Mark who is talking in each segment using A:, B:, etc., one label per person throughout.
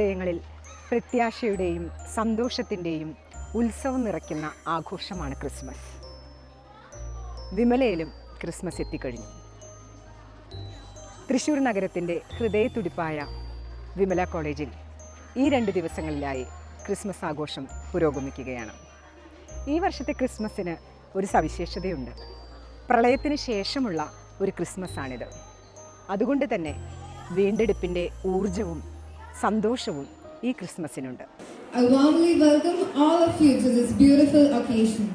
A: ഹൃദയങ്ങളിൽ പ്രത്യാശയുടെയും സന്തോഷത്തിന്റെയും ഉത്സവം നിറയ്ക്കുന്ന ആഘോഷമാണ് ക്രിസ്മസ്. വിമലയിലും ക്രിസ്മസ് എത്തിക്കഴിഞ്ഞു. തൃശ്ശൂർ നഗരത്തിന്റെ ഹൃദയത്തുടിപ്പായ വിമല കോളേജിൽ ഈ രണ്ട് ദിവസങ്ങളിലായി ക്രിസ്മസ് ആഘോഷം പുരോഗമിക്കുകയാണ്. ഈ വർഷത്തെ ക്രിസ്മസിന് ഒരു സവിശേഷതയുണ്ട്. പ്രളയത്തിന് ശേഷമുള്ള ഒരു ക്രിസ്മസ് ആണിത് അതുകൊണ്ട് തന്നെ വീണ്ടെടുപ്പിന്റെ ഊർജവും സന്തോഷവും ഈ ക്രിസ്മസിനുണ്ട്
B: I warmly welcome all of you to this beautiful occasion.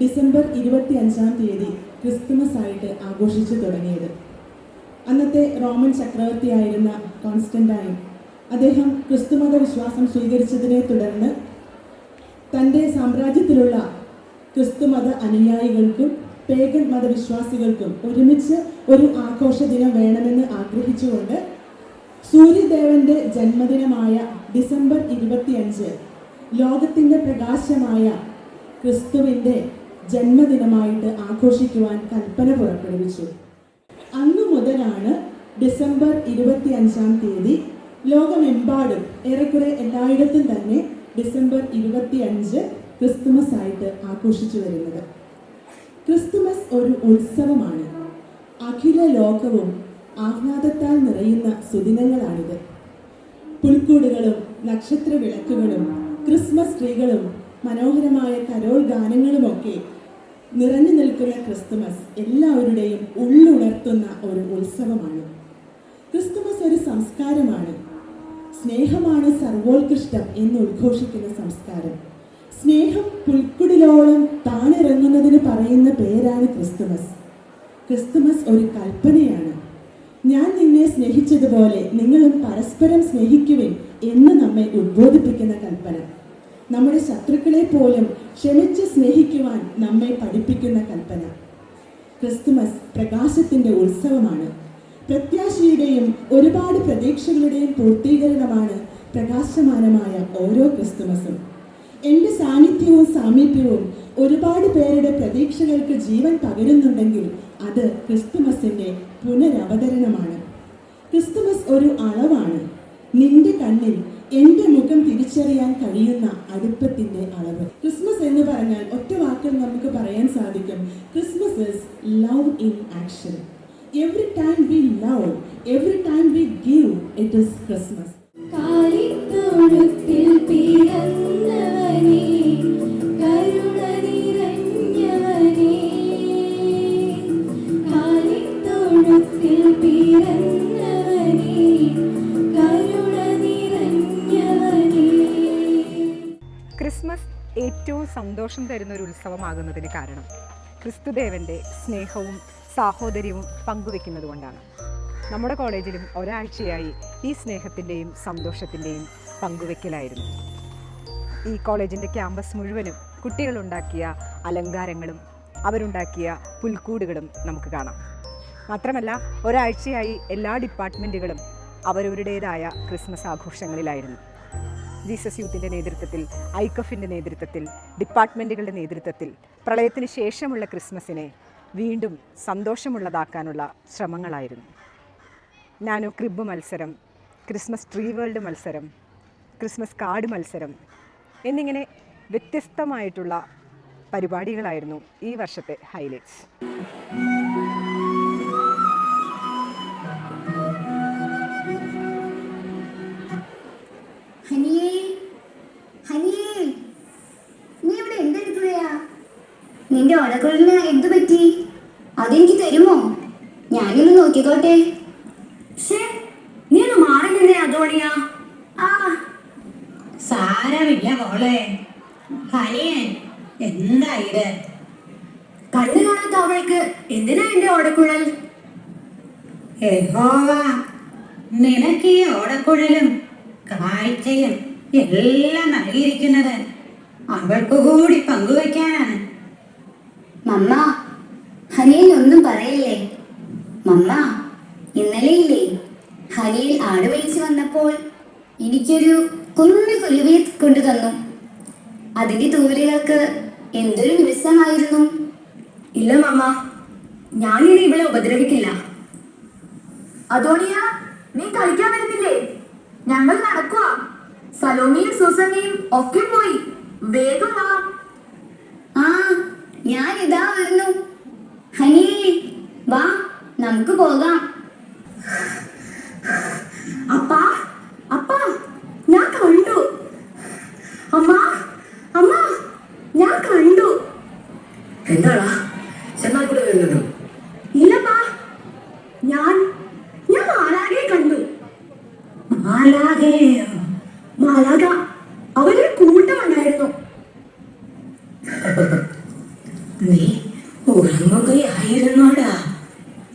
C: December ഇരുപത്തി അഞ്ചാം തീയതി ക്രിസ്തുമസ് ആയിട്ട് ആഘോഷിച്ചു തുടങ്ങിയത്. അന്നത്തെ റോമൻ ചക്രവർത്തിയായിരുന്ന കോൺസ്റ്റന്റൈൻ അദ്ദേഹം ക്രിസ്തുമത വിശ്വാസം സ്വീകരിച്ചതിനെ തുടർന്ന് തന്റെ സാമ്രാജ്യത്തിലുള്ള ക്രിസ്തുമത അനുയായികൾക്കും പേഗൻ മതവിശ്വാസികൾക്കും ഒരുമിച്ച് ഒരു ആഘോഷ ദിനം വേണമെന്ന് ആഗ്രഹിച്ചുകൊണ്ട് സൂര്യദേവന്റെ ജന്മദിനമായ ഡിസംബർ ഇരുപത്തിയഞ്ച് ലോകത്തിന്റെ പ്രകാശമായ ക്രിസ്തുവിന്റെ ജന്മദിനമായിട്ട് ആഘോഷിക്കുവാൻ കൽപ്പന പുറപ്പെടുവിച്ചു. അന്നു മുതലാണ് ഡിസംബർ ഇരുപത്തി അഞ്ചാം തീയതി ലോകമെമ്പാടും ഏറെക്കുറെ എല്ലായിടത്തും തന്നെ ഡിസംബർ ഇരുപത്തി അഞ്ച് ക്രിസ്തുമസ് ആയിട്ട് ആഘോഷിച്ചു വരുന്നത്. ക്രിസ്തുമസ് ഒരു ഉത്സവമാണ്. അഖില ലോകവും ആഹ്ലാദത്താൽ നിറയുന്ന സുദിനങ്ങളാണിത്. പുൽക്കൂടുകളും നക്ഷത്ര വിളക്കുകളും ക്രിസ്മസ് ട്രീകളും മനോഹരമായ കരോൾ ഗാനങ്ങളുമൊക്കെ നിറഞ്ഞു നിൽക്കുന്ന ക്രിസ്തുമസ് എല്ലാവരുടെയും ഉള്ളുണർത്തുന്ന ഒരു ഉത്സവമാണ്. ക്രിസ്തുമസ് ഒരു സംസ്കാരമാണ്. സ്നേഹമാണ് സർവോത്കൃഷ്ടം എന്ന് ഉദ്ഘോഷിക്കുന്ന സംസ്കാരം. സ്നേഹം പുൽക്കുടിലോളം താനിറങ്ങുന്നതിന് പറയുന്ന പേരാണ് ക്രിസ്തുമസ്. ക്രിസ്തുമസ് ഒരു കൽപ്പനയാണ്. ഞാൻ നിന്നെ സ്നേഹിച്ചതുപോലെ നിങ്ങളും പരസ്പരം സ്നേഹിക്കുവിൻ എന്ന് നമ്മെ ഉദ്ബോധിപ്പിക്കുന്ന കൽപ്പന. നമ്മുടെ ശത്രുക്കളെ പോലും ക്ഷമിച്ച് സ്നേഹിക്കുവാൻ നമ്മെ പഠിപ്പിക്കുന്ന കൽപ്പന. ക്രിസ്തുമസ് പ്രകാശത്തിന്റെ ഉത്സവമാണ്. പ്രത്യാശയുടെയും ഒരുപാട് പ്രതീക്ഷകളുടെയും പൂർത്തീകരണമാണ് പ്രകാശമാനമായ ഓരോ ക്രിസ്തുമസും. എന്റെ സാന്നിധ്യവും സാമീപ്യവും ഒരുപാട് പേരുടെ പ്രതീക്ഷകൾക്ക് ജീവൻ പകരുന്നുണ്ടെങ്കിൽ അത് ക്രിസ്തുമസിന്റെ പുനരവതരണമാണ്. ക്രിസ്തുമസ് ഒരു അളവാണ്. നിന്റെ കണ്ണിൽ എന്റെ മുഖം തിരിച്ചറിയാൻ കഴിയുന്ന അടുപ്പത്തിന്റെ അളവ്. ക്രിസ്മസ് എന്ന് പറഞ്ഞാൽ ഒറ്റ വാക്കിൽ നമുക്ക് പറയാൻ സാധിക്കും Christmas is love in action every time we love every time we give it is Christmas
D: കാലിത്തൊഴുത്തിൽ
A: സന്തോഷം തരുന്ന ഒരു ഉത്സവമാകുന്നതിന് കാരണം ക്രിസ്തുദേവന്റെ സ്നേഹവും സാഹോദര്യവും പങ്കുവെക്കുന്നത് കൊണ്ടാണ്. നമ്മുടെ കോളേജിലും ഒരാഴ്ചയായി ഈ സ്നേഹത്തിന്റെയും സന്തോഷത്തിന്റെയും പങ്കുവെക്കലായിരുന്നു ഈ കോളേജിന്റെ ക്യാമ്പസ് മുഴുവനും കുട്ടികളുണ്ടാക്കിയ അലങ്കാരങ്ങളും അവരുണ്ടാക്കിയ പുൽക്കൂടുകളും നമുക്ക് കാണാം. മാത്രമല്ല ഒരാഴ്ചയായി എല്ലാ ഡിപ്പാർട്ട്മെന്റുകളും അവരവരുടേതായ ക്രിസ്മസ് ആഘോഷങ്ങളിലായിരുന്നു. ജീസസ് യൂത്തിന്റെ നേതൃത്വത്തിൽ ഐക്കഫിന്റെ നേതൃത്വത്തിൽ ഡിപ്പാർട്ട്മെന്റുകളുടെ നേതൃത്വത്തിൽ പ്രളയത്തിന് ശേഷമുള്ള ക്രിസ്മസിനെ വീണ്ടും സന്തോഷമുള്ളതാക്കാനുള്ള ശ്രമങ്ങളായിരുന്നു. നാനോ ക്രിബ് മത്സരം ക്രിസ്മസ് ട്രീ വേൾഡ് മത്സരം ക്രിസ്മസ് കാർഡ് മത്സരം എന്നിങ്ങനെ വ്യത്യസ്തമായിട്ടുള്ള പരിപാടികളായിരുന്നു ഈ വർഷത്തെ ഹൈലൈറ്റ്സ്.
E: നീ ഇവിടെ എന്തെടുക്കുകയാ നിന്റെ ഒലകുഴലിന് എന്തു പറ്റി? അതെനിക്ക്
D: തരുമോ?
E: ഞാനൊന്ന് നോക്കിക്കോട്ടെ. നീ ഒന്ന് മാറി നിന്നേ അതോണിയാ ആ.
F: സാരമില്ല മോളെ. ഹനിയൻ എന്താ ഇത്?
E: കണ്ണു കാണാത്ത അവൾക്ക് എന്തിനാ എന്റെ ഓടക്കുഴൽ?
F: നിനക്ക് ഈ ഓടക്കുഴലും കാഴ്ചയും എല്ലാം നൽകിയിരിക്കുന്നത് അവൾക്ക് കൂടി പങ്കുവയ്ക്കാനാണ്.
D: മമ്മ ഹനിയിൽ ഒന്നും പറയില്ലേ? മമ്മ ഇന്നലെയില്ലേ ഹനിയിൽ ആട് വലിച്ചു വന്നപ്പോൾ എനിക്കൊരു കുഞ്ഞു കുലുവിയെ കൊണ്ടു തന്നു. അതിന്റെ തൂവലുകൾക്ക് എന്തൊരു മിനുസമായിരുന്നു
E: ഇല്ല മമ്മ ഞാനിനി ഇവളെ ഉപദ്രവിക്കില്ല. അതോണിയ നീ കളിക്കാൻ വരുന്നില്ലേ? ഞങ്ങൾ നടക്കുക സലോമിയും സുസന്നയും ഒക്കെ പോയി. വേഗം വാ.
D: ഞാൻ ഇതാ വരുന്നു. ഹനി വാ നമുക്ക് പോകാം.
E: അപ്പാ അപ്പാ ഞാൻ കണ്ടു. അമ്മ അമ്മ ഞാൻ കണ്ടു.
G: എന്താടാ? ചെന്നാൽക്കൂടെ വരുന്നുണ്ടോ?
E: ഇല്ലപ്പാ ഞാൻ ഞാൻ മാലാകെ കണ്ടു.
F: മാലാകെ
E: മാലാക അവരൊരു കൂട്ടമുണ്ടായിരുന്നു
F: നീ ഉറങ്ങുകയായിരുന്നോടാ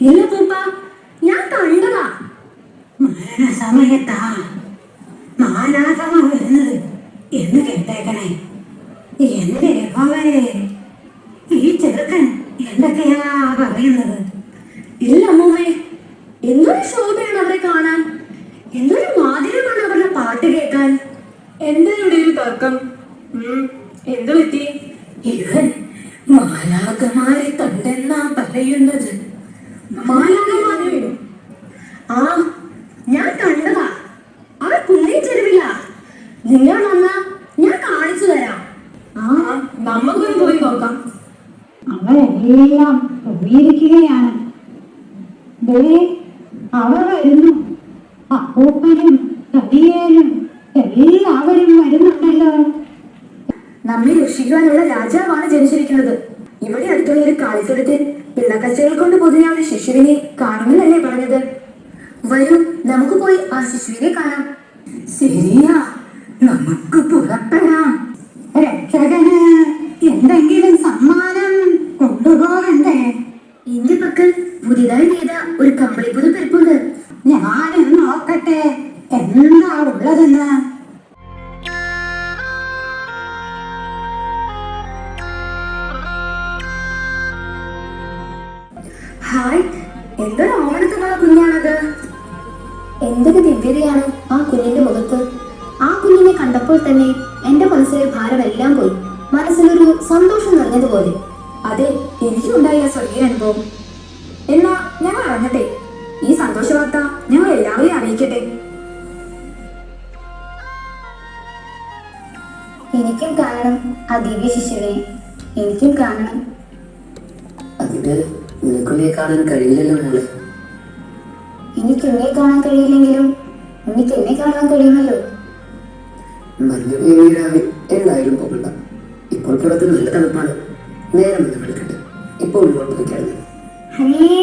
E: ഇല്ല പൂപ്പ ഞാൻ കണ്ടതാ
F: മരണസമയത്താ മാലാകമ വരുന്നത് എന്ന് കേട്ടേക്കണേ എന്റെ യഹോവേ ഈ ചെറുക്കൻ എന്തൊക്കെയാ പറയുന്നത്
E: ഇല്ല അമ്മൂമ്മേ എന്തൊരു ശോഭയാണ് അവരെ കാണാൻ എന്തൊരു മാധുര്യമാണ് അവരുടെ പാട്ട് കേൾക്കാൻ എന്താ ഇവിടെ ഒരു തർക്കം? എന്തു പറ്റി?
F: ഇവൻ മാലാകമാരെ കണ്ടെന്നാ പറയുന്നത്.
E: മാലാകമാരെയോ ആ ഞാൻ കണ്ടതാ. അവർ കുഞ്ഞി ചെരുവില്ല നിങ്ങൾ വന്നാ ഞാൻ കാണിച്ചു തരാം. ആ നമുക്കൊന്ന് പോയി നോക്കാം.
H: അവരെല്ലാം പോയിരിക്കുകയാണ്. അവർ വരുന്നു. അപ്പൂപ്പനും എല്ലാവരും വരുന്നുണ്ടല്ലോ.
E: നമ്മെ രക്ഷിക്കുവാനുള്ള രാജാവാണ് ജനിച്ചിരിക്കുന്നത്. ഇവിടെ അടുത്തുള്ള ഒരു കാലിത്തൊടുത്തിൽ പിള്ളക്കച്ചകൾ കൊണ്ട് പൊതിഞ്ഞ ഒരു ശിശുവിനെ കാണുമെന്നല്ലേ പറഞ്ഞത്. വരൂ നമുക്ക് പോയി ആ ശിശുവിനെ കാണാം.
F: ശരിയാ നമുക്ക് പുറപ്പെടാം.
H: രക്ഷകന് എന്തെങ്കിലും സമ്മാനം കൊണ്ടുപോകണ്ടേ?
E: എന്റെ പക്കൽ പുതിയതായി ചെയ്ത ഒരു കമ്പിളിപ്പുത് ഹായ്. എന്തൊരു ഓമനത്തുള്ള കുഞ്ഞാണത്?
D: എന്തൊരു ദിവ്യതയാണ് ആ കുഞ്ഞിന്റെ മുഖത്ത്. ആ കുഞ്ഞിനെ കണ്ടപ്പോൾ തന്നെ എന്റെ മനസ്സിലെ ഭാരമെല്ലാം പോയി. മനസ്സിലൊരു സന്തോഷം നിറഞ്ഞതുപോലെ.
E: അതെ എനിക്കുണ്ടായ സ്വർഗീയ അനുഭവം. എന്നാ ഞങ്ങൾ അറിഞ്ഞട്ടെ ഈ സന്തോഷ വാർത്ത ഞങ്ങൾ എല്ലാവരെയും അറിയിക്കട്ടെ.
D: എനിക്കും കാരണം ആ ദിവ്യ ശിശുവിനെ എനിക്കും കാണണം.
G: അതിന് നിനക്കുണ്ണിയെ കാണാൻ കഴിയില്ലല്ലോ മോളെ.
D: എനിക്ക് ഉണ്ണിയെ കാണാൻ കഴിയില്ലെങ്കിലും ഉണ്ണിക്ക് എന്നെ കാണാൻ കഴിയുമല്ലോ.
G: മഞ്ഞ രാവിലെ എന്തായാലും പോകണ്ട. ഇപ്പോൾ പുറത്ത് നല്ല തണുപ്പാണ്. നേരം ഒന്ന് വെളുക്കട്ടെ. ഇപ്പോൾ ഉള്ളോട്ട് പോയിക്കാണ് കിടന്നു
D: ഹനിയേ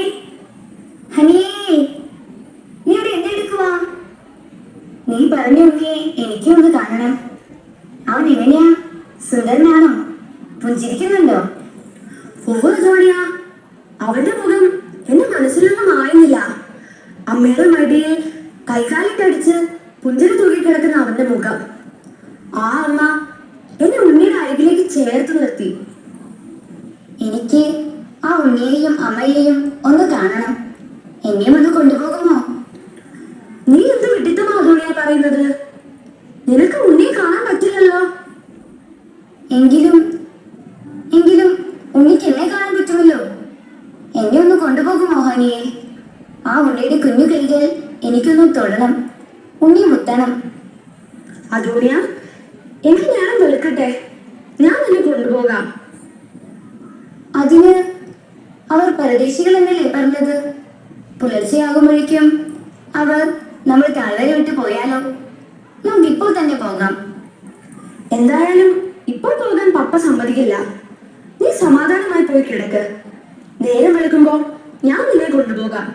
D: ഹനിയേ നീ ഇവിടെ എന്തെടുക്കുവാ നീ പറഞ്ഞു ഉണ്ണിയെ എനിക്കും ഒന്ന് കാണണം. അവൻ എങ്ങനെയാ? സുന്ദരനാണോ? പുഞ്ചിരിക്കുന്നുണ്ടോ?
E: ഒവ്വൊരു ജോലിയാ അവന്റെ മുഖം എന്റെ മനസ്സിലൊന്നും ആയിരുന്നില്ല അമ്മയുടെ മടിയെ കൈകാലിട്ടടിച്ച് പുഞ്ചിരി തൂക്കിക്കിടക്കുന്ന അവന്റെ മുഖം. ആ അമ്മ എന്നെ ഉണ്ണിയുടെ അരികിലേക്ക് ചേർത്ത് നിർത്തി.
D: എനിക്ക് ആ ഉണ്ണിയെയും അമ്മയെയും ഒന്ന് കാണണം. എന്നെയും ഒന്ന് കൊണ്ടുപോകുമോ?
E: നീ എന്ത് വിട്ടിത്തമാ ജോലിയാ പറയുന്നത്? നിനക്ക് ഉണ്ണിയെ കാണാൻ പറ്റില്ലല്ലോ.
D: എങ്കിലും ഉണ്ണിക്ക് എന്നെ കാണാൻ പറ്റുമല്ലോ എന്നെ ഒന്ന് കൊണ്ടുപോകുമോ ഹനിയെ ആ ഉണ്ണിയുടെ കുഞ്ഞു കൈകൾ എനിക്കൊന്നും തൊഴണം ഉണ്ണി മുത്തണം.
E: അതോണിയ എനിക്ക് ഞാൻ വെളുക്കട്ടെ? ഞാൻ നിന്നെ കൊണ്ടുപോകാം.
D: അതിന് അവർ പരദേശികൾ എന്നല്ലേ പറഞ്ഞത്? പുലർച്ചെയാകുമ്പോഴേക്കും അവർ നമ്മൾ താഴ്വര വിട്ട് പോയാലോ? നമുക്ക് ഇപ്പോൾ തന്നെ പോകാം.
E: എന്തായാലും ഇപ്പോൾ പോകാൻ പപ്പ സമ്മതിക്കില്ല. നീ സമാധാനമായി പോയി കിടക്ക്. നേരം വെളുക്കുമ്പോൾ ഞാൻ നിന്നെ കൊണ്ടുപോകാം.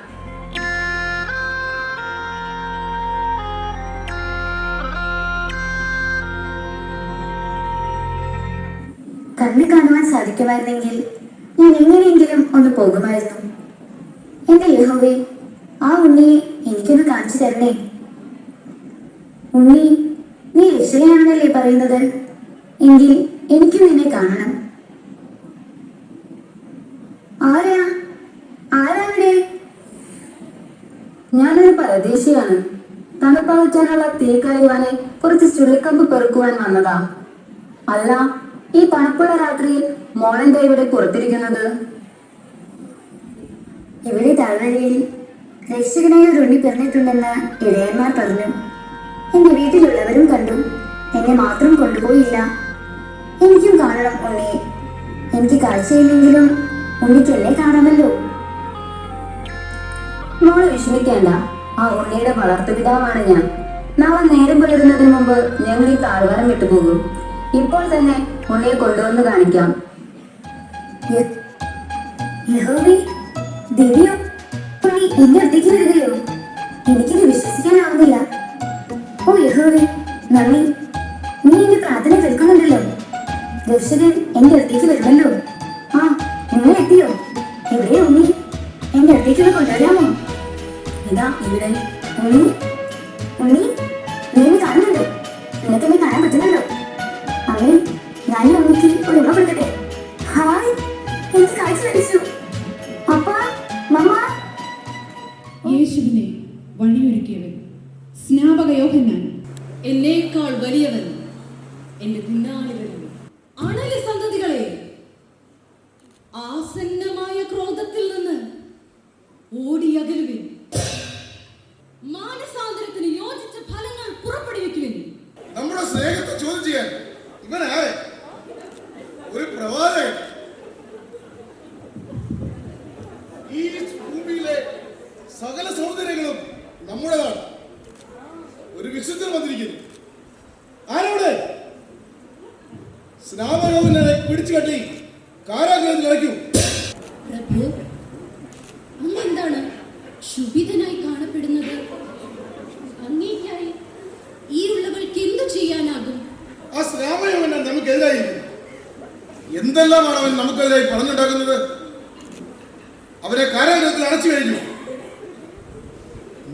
D: ഉണ്ണി കാണുവാൻ സാധിക്കുമായിരുന്നെങ്കിൽ ഞാൻ എങ്ങനെയെങ്കിലും ഒന്ന് പോകുമായിരുന്നു. എന്റെ യഹോവേ ആ ഉണ്ണിയെ എനിക്കൊന്ന് കാണിച്ചു തരണേ. ഉണ്ണി നീ രക്ഷയാണെന്നല്ലേ പറയുന്നത്? എങ്കിൽ എനിക്ക് നിന്നെ കാണണം. ആരാ? ആരാ
E: ഞാനൊരു പരദേശിയാണ്. തണുപ്പകറ്റാനുള്ള തീ കളയുവാനെ കുറച്ച് ചുള്ളിക്കമ്പ് പെറുക്കുവാൻ വന്നതാ. അല്ല ഈ തണുപ്പുള്ള രാത്രിയിൽ മോളെന്താ ഇവിടെ പുറത്തിരിക്കുന്നത്?
D: ഇവിടെ താഴ്വരയിൽ രക്ഷകനായ ഒരു ഉണ്ണി പിറന്നിട്ടുണ്ടെന്ന് ഇടയന്മാർ പറഞ്ഞു. എന്റെ വീട്ടിലുള്ളവരും കണ്ടു. എന്നെ മാത്രം കൊണ്ടുപോയില്ല. എനിക്കും കാണണം ഉണ്ണിയെ എനിക്ക് കാഴ്ചയില്ലെങ്കിലും ഉണ്ണിക്ക് എന്നെ കാണാമല്ലോ.
E: മോൾ വിഷമിക്കേണ്ട. ആ ഉണ്ണിയുടെ വളർത്തുപിതാവാണ് ഞാൻ. നാളെ നേരം പുലരുന്നതിന് മുമ്പ് ഞങ്ങൾ ഈ താഴ്വാരം വിട്ടുപോകും. ഇപ്പോൾ തന്നെ ഉണ്ണിയെ കൊണ്ടുവന്ന് കാണിക്കാം.
D: ദിവ്യോ എനിക്കിത് വിശ്വസിക്കാനാവുന്നില്ല. ഓ യഹോവേ നന്ദി. നീ എന്റെ പ്രാർത്ഥന കേൾക്കുന്നുണ്ടല്ലോ. ദർശകൻ എന്റെ അടുത്തേക്ക് വരുമല്ലോ. ആ നിങ്ങൾ എത്തിയോ? എവിടെയോ ഉണ്ണി? എന്റെ അടുത്തേക്ക് കൊണ്ടുവരാമോ?
E: ഇതാ ഇവിടെ.
D: ഉണ്ണി ഉണ്ണി നീ എന്നെ കാണുന്നുണ്ടോ? നിനക്ക് കാണാൻ പറ്റുന്നുണ്ടോ? ഈ ഉണ്ണിക്ക് ഒരു ഉമ്മ
I: ഈ ഭൂമിയിലെ സകല സൗന്ദര്യങ്ങളും നമ്മുടേതാണ്. ഒരു വിശുദ്ധൻ വന്നിരിക്കുന്നു. ആരവിടെ? സ്നാപകവും പിടിച്ചു കെട്ടി കാരാഗ്രഹത്തിൽ അടയ്ക്കൂ.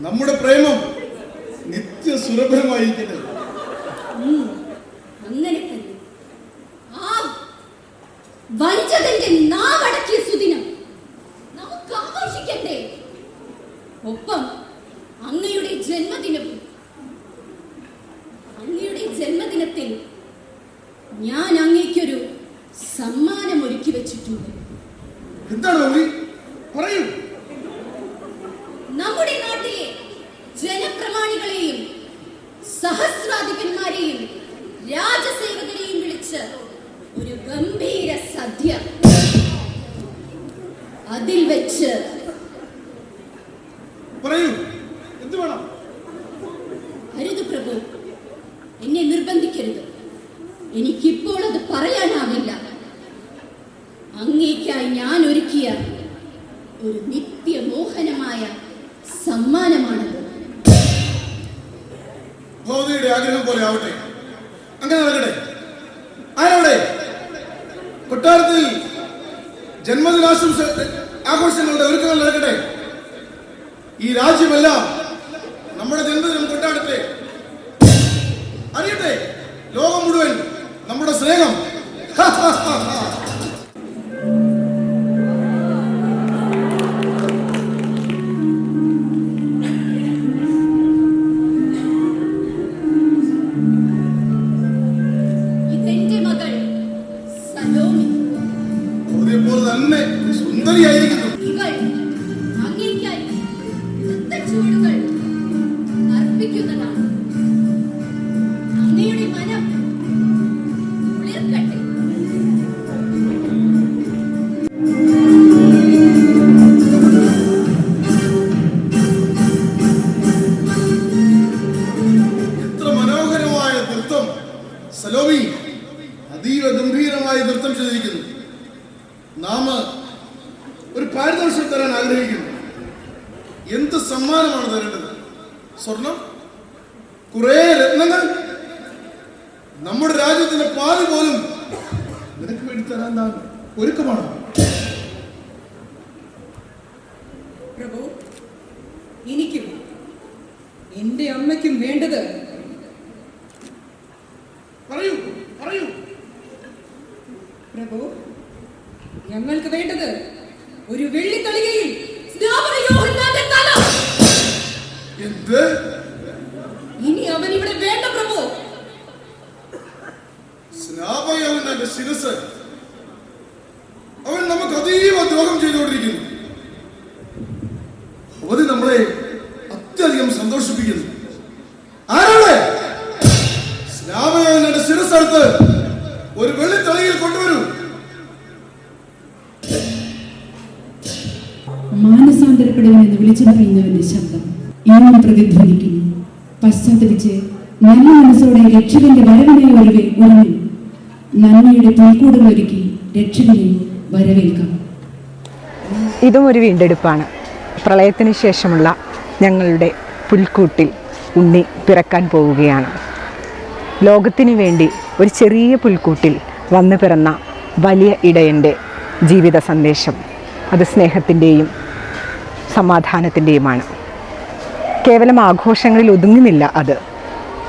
I: നമ്മുടെ പ്രേമം നിത്യ സുലഭമായിരിക്കുന്നത്
J: ഉം, അങ്ങനെ തന്നെ ಸಹಸ್ರ
I: ഭൗതിയുടെ ആഗ്രഹം പോലെ ആവട്ടെ. അങ്ങനെ നടക്കട്ടെ. ആരവിടെ? കൊട്ടാരത്തിൽ ജന്മദിനാശംസ ആഘോഷങ്ങളുടെ ഒരുക്കങ്ങൾ നടക്കട്ടെ. ഈ രാജ്യമെല്ലാം നമ്മുടെ ജന്മദിനം കൊണ്ടാടട്ടെ അറിയട്ടെ. ലോകം മുഴുവൻ നമ്മുടെ സ്നേഹം. മനോഹരമായ സുന്ദരിയായിരിക്കുന്നു സലോമി അതീവ ഗംഭീരമായ നൃത്തം ചെയ്തിരിക്കുന്നു. നാം ഒരു പാരിതോഷികം തരാൻ ആഗ്രഹിക്കുന്നു. എന്ത് സമ്മാനമാണ് തരേണ്ടത്? സ്വർണം? കുറെ രത്നങ്ങൾ? നമ്മുടെ രാജ്യത്തിന്റെ പാതി പോലും നിനക്ക് വേണ്ടി തരാൻ നാം ഒരുക്കമാണ്.
A: പ്രഭു എനിക്കും എന്റെ അമ്മയ്ക്കും വേണ്ടത്.
I: പറയൂ പറയൂ.
A: പ്രഭു ഞങ്ങൾക്ക് വേണ്ടത് ഒരു വെള്ളിത്തളികയിൽ
I: എന്ത്?
A: ഇനി അവൻ ഇവിടെ വേണ്ട പ്രഭു.
I: സ്നാപകവന്റെ ശിരസ്. അവൻ നമുക്ക് അതീവ ദ്രോഹം ചെയ്തുകൊണ്ടിരിക്കുന്നു.
K: മാനസാന്തരപ്പെടുവനെന്ന് വിളിച്ചു പറയുന്നവന്റെ ശബ്ദം ഇന്നും പ്രതിധ്വനിക്കുന്നു. പശ്ചാത്തലിച്ച് നല്ല മനസ്സോടെ രക്ഷകന്റെ വരവിനെ ഒരുവൻ ഉറങ്ങി നന്മയുടെ പുൽക്കൂടുകൾ ഒരുക്കി രക്ഷകനെ വരവേൽക്കാം.
A: ഇതും ഒരു വീണ്ടെടുപ്പാണ്. പ്രളയത്തിന് ശേഷമുള്ള ഞങ്ങളുടെ പുൽക്കൂട്ടിൽ ഉണ്ണി പിറക്കാൻ പോവുകയാണ്. ലോകത്തിന് വേണ്ടി ഒരു ചെറിയ പുൽക്കൂട്ടിൽ വന്നു പിറന്ന വലിയ ഇടയന്റെ ജീവിത സന്ദേശം. അത് സ്നേഹത്തിന്റെയും സമാധാനത്തിന്റെയുമാണ്. കേവലം ആഘോഷങ്ങളിൽ ഒതുങ്ങുന്നില്ല അത്.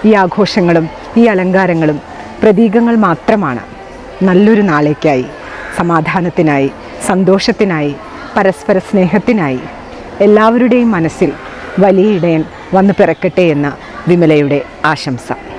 A: ഈ ആഘോഷങ്ങളും ഈ അലങ്കാരങ്ങളും പ്രതീകങ്ങൾ മാത്രമാണ്. നല്ലൊരു നാളേക്കായി സമാധാനത്തിനായി സന്തോഷത്തിനായി പരസ്പര സ്നേഹത്തിനായി എല്ലാവരുടെയും മനസ്സിൽ വലിയ ഇടയൻ വന്നു പിറക്കട്ടെ എന്ന വിമലയുടെ ആശംസ.